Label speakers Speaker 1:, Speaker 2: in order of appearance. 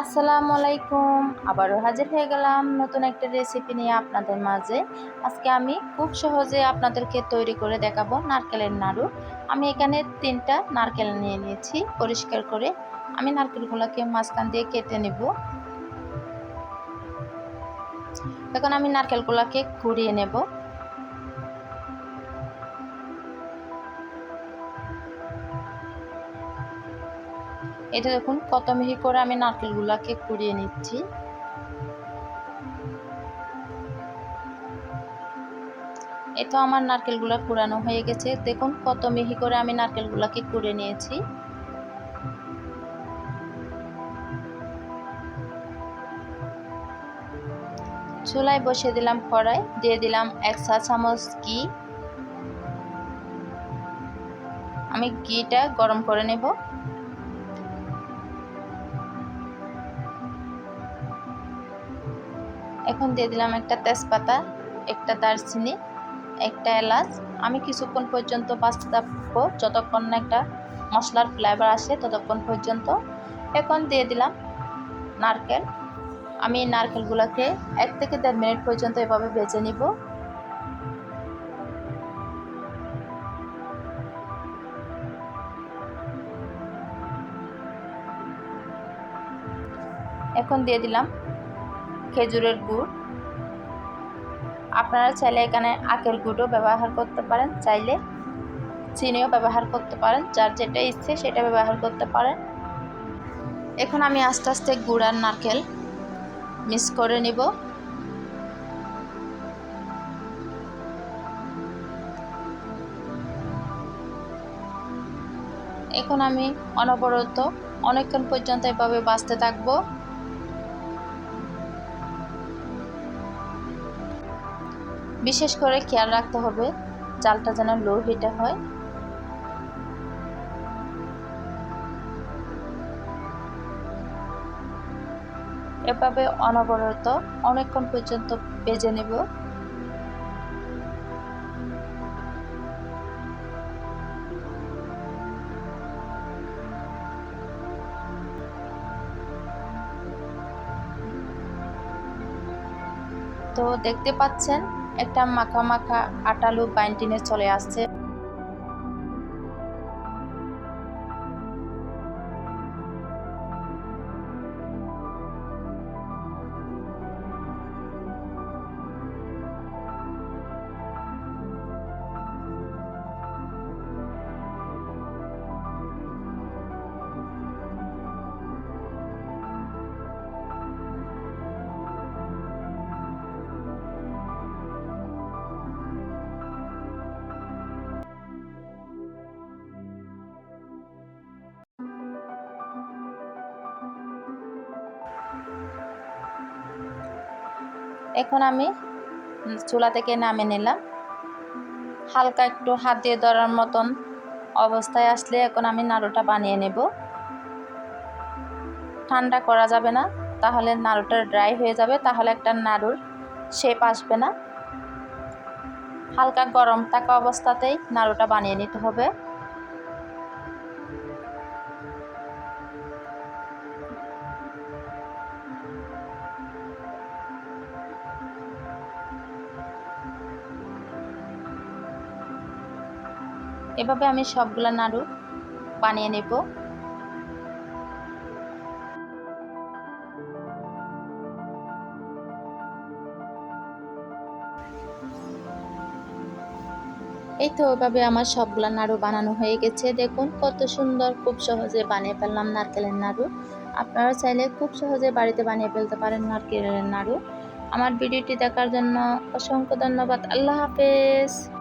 Speaker 1: আসসালামু আলাইকুম। আবারও হাজির হয়ে গেলাম নতুন একটা রেসিপি নিয়ে আপনাদের মাঝে। আজকে আমি খুব সহজে আপনাদেরকে তৈরি করে দেখাবো নারকেলের নাড়ু। আমি এখানে তিনটা নারকেল নিয়ে নিয়েছি পরিষ্কার করে। আমি নারকেলগুলোকে মাঝখান দিয়ে কেটে নেব। এখন আমি নারকেলগুলোকে কুড়িয়ে নেব। এটা দেখুন কত মিহি করে আমি নারকেলগুলোকে কুড়িয়ে নিচ্ছি। এটা আমার নারকেলগুলো কুড়ানো হয়ে গেছে। দেখুন কত মিহি করে আমি নারকেলগুলোকে কুড়ে নিয়েছি। চুলায় বসিয়ে দিলাম কড়াই, দিয়ে দিলাম এক চা চামচ ঘি। আমি ঘিটা গরম করে নেব। এখন দিয়ে দিলাম একটা তেজপাতা, একটা দারচিনি, একটা এলাচ। আমি কিছুক্ষণ পর্যন্ত বাঁচতে থাকব যতক্ষণ না একটা মশলার ফ্লেভার আসে ততক্ষণ পর্যন্ত। এখন দিয়ে দিলাম নারকেল। আমি নারকেলগুলোকে এক থেকে দেড় মিনিট পর্যন্ত এভাবে বেজে নিব। এখন দিয়ে দিলাম খেজুরের গুড়। আপনারা চাইলে এখানে আখের গুড়ও ব্যবহার করতে পারেন, চাইলে চিনিও ব্যবহার করতে পারেন, যার যেটা ইচ্ছে সেটা ব্যবহার করতে পারেন। এখন আমি আস্তে আস্তে গুড় আর নারকেল মিক্স করে নিব। এখন আমি অনবরত অনেকক্ষণ পর্যন্ত এভাবে বাঁচতে থাকব। বিশেষ করে খেয়াল রাখতে হবে চালটা যেন লো হিটে হয়। এভাবে অনবরত অনেকক্ষণ পর্যন্ত বেজে নেব। তো দেখতে পাচ্ছেন একটা মাখা মাখা আটালু বাইন্টিনে চলে আসছে। এখন আমি চুলা থেকে নামে নিলাম। হালকা একটু হাত দিয়ে ধরার মতন অবস্থায় আসলে এখন আমি নাড়ুটা বানিয়ে নেব। ঠান্ডা করা যাবে না, তাহলে নাড়ুটা ড্রাই হয়ে যাবে, তাহলে একটা নাড়ুর শেপ আসবে না। হালকা গরম থাকা অবস্থাতেই নাড়ুটা বানিয়ে নিতে হবে। এভাবে আমি সবগুলা নাড়ু বানিয়ে নেব। এই তো ওইভাবে আমার সবগুলা নাড়ু বানানো হয়ে গেছে। দেখুন কত সুন্দর, খুব সহজে বানিয়ে ফেললাম নারকেলের নাড়ু। আপনারা চাইলে খুব সহজে বাড়িতে বানিয়ে ফেলতে পারেন নারকেলের নাড়ু। আমার ভিডিওটি দেখার জন্য অসংখ্য ধন্যবাদ। আল্লাহ হাফেজ।